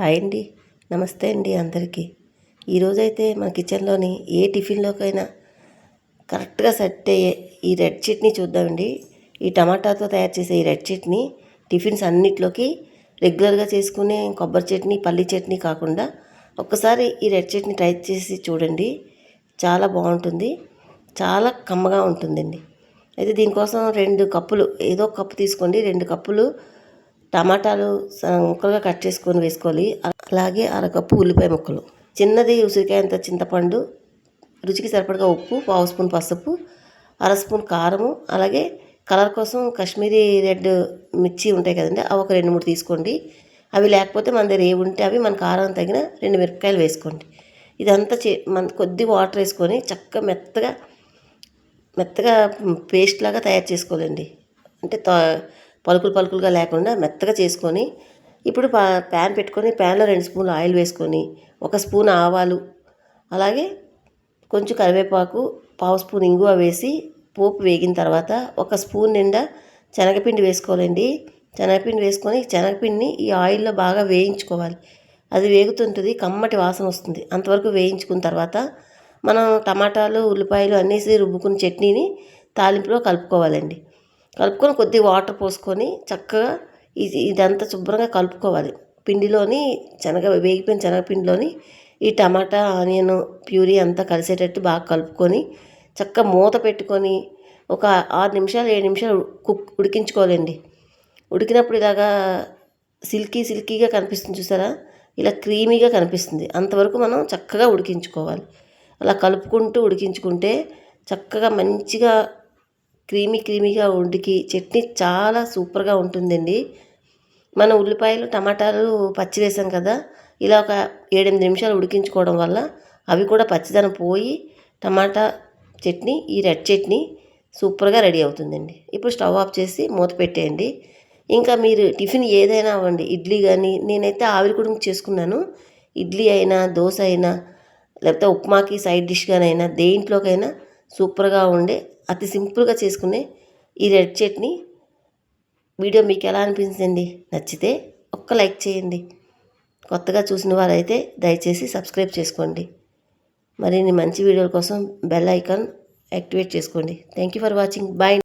Hi అండి. నమస్తే అండి అందరికీ. ఈరోజైతే మన కిచెన్లోని ఏ టిఫిన్లోకైనా కరెక్ట్గా సెట్ అయ్యే ఈ రెడ్ చట్నీ చూద్దామండి. ఈ టమాటాతో తయారు చేసే ఈ రెడ్ చట్నీ టిఫిన్స్ అన్నిట్లోకి రెగ్యులర్గా చేసుకునే కొబ్బరి చట్నీ పల్లి చట్నీ కాకుండా ఒక్కసారి ఈ రెడ్ చట్నీ ట్రై చేసి చూడండి. చాలా బాగుంటుంది. చాలా కమ్మగా ఉంటుందండి. అయితే దీనికోసం రెండు కప్పులు ఏదో కప్పు తీసుకోండి. రెండు కప్పులు టమాటాలు ముక్కలుగా కట్ చేసుకొని వేసుకోవాలి. అలాగే అరకప్పు ఉల్లిపాయ ముక్కలు. చిన్నది ఉసిరికాయంత చింతపండు రుచికి సరిపడగా ఉప్పు పావు స్పూన్ పసుపు అర స్పూన్ కారము అలాగే కలర్ కోసం కాశ్మీరీ రెడ్ మిర్చి ఉంటాయి కదండి అవి ఒక రెండు మూడు తీసుకోండి. అవి లేకపోతే మన దగ్గర ఏవి ఉంటే అవి మన కారం తగిన రెండు మిరపకాయలు వేసుకోండి. ఇదంతా చే మన కొద్ది వాటర్ వేసుకొని చక్కగా మెత్తగా మెత్తగా పేస్ట్ లాగా తయారు చేసుకోవాలండి. అంటే త- పలుకులు పలుకులుగా లేకుండా మెత్తగా చేసుకొని ఇప్పుడు పా ప్యాన్ పెట్టుకొని ప్యాన్లో రెండు స్పూన్లు ఆయిల్ వేసుకొని ఒక స్పూన్ ఆవాలు అలాగే కొంచెం కరివేపాకు పావు స్పూన్ ఇంగువ వేసి పోపు వేగిన తర్వాత ఒక స్పూన్ నిండా శనగపిండి వేసుకోవాలండి. శనగపిండి వేసుకొని శనగపిండిని ఈ ఆయిల్లో బాగా వేయించుకోవాలి. అది వేగుతుంటుంది కమ్మటి వాసన వస్తుంది. అంతవరకు వేయించుకున్న తర్వాత మనం టమాటాలు ఉల్లిపాయలు అన్నేసి రుబ్బుకున్న చట్నీని తాలింపులో కలుపుకోవాలండి. కలుపుకొని కొద్దిగా వాటర్ పోసుకొని చక్కగా ఇది ఇదంతా శుభ్రంగా కలుపుకోవాలి. పిండిలోని శనగ వేగిపోయిన శనగపిండిలోని ఈ టమాటా ఆనియన్ ప్యూరీ అంతా కలిసేటట్టు బాగా కలుపుకొని చక్కగా మూత పెట్టుకొని ఒక ఆరు నిమిషాలు ఏడు నిమిషాలు కుక్ ఉడికించుకోవాలండి. ఉడికినప్పుడు ఇలాగా సిల్కీ సిల్కీగా కనిపిస్తుంది చూసారా? ఇలా క్రీమీగా కనిపిస్తుంది. అంతవరకు మనం చక్కగా ఉడికించుకోవాలి. అలా కలుపుకుంటూ ఉడికించుకుంటే చక్కగా మంచిగా క్రీమీ క్రీమీగా ఉడికి చట్నీ చాలా సూపర్గా ఉంటుందండి. మన ఉల్లిపాయలు టమాటాలు పచ్చి వేసాం కదా ఇలా ఒక ఏడెనిమిది నిమిషాలు ఉడికించుకోవడం వల్ల అవి కూడా పచ్చిదనం పోయి టమాటా చట్నీ ఈ రెడ్ చట్నీ సూపర్గా రెడీ అవుతుందండి. ఇప్పుడు స్టవ్ ఆఫ్ చేసి మూత పెట్టేయండి. ఇంకా మీరు టిఫిన్ ఏదైనా అవ్వండి ఇడ్లీ కానీ నేనైతే ఆవిరి కుడుము చేసుకున్నాను. ఇడ్లీ అయినా దోశ అయినా లేకపోతే ఉప్మాకి సైడ్ డిష్గానైనా దేంట్లోకైనా సూపర్గా ఉండే అతి సింపుల్గా చేసుకునే ఈ రెడ్ చట్నీ. వీడియో మీకు ఎలా అనిపించింది నచ్చితే ఒక్క లైక్ చేయండి. కొత్తగా చూసిన వారైతే దయచేసి సబ్స్క్రైబ్ చేసుకోండి. మరిన్ని మంచి వీడియోల కోసం బెల్ ఐకాన్ యాక్టివేట్ చేసుకోండి. Thank you for watching. Bye.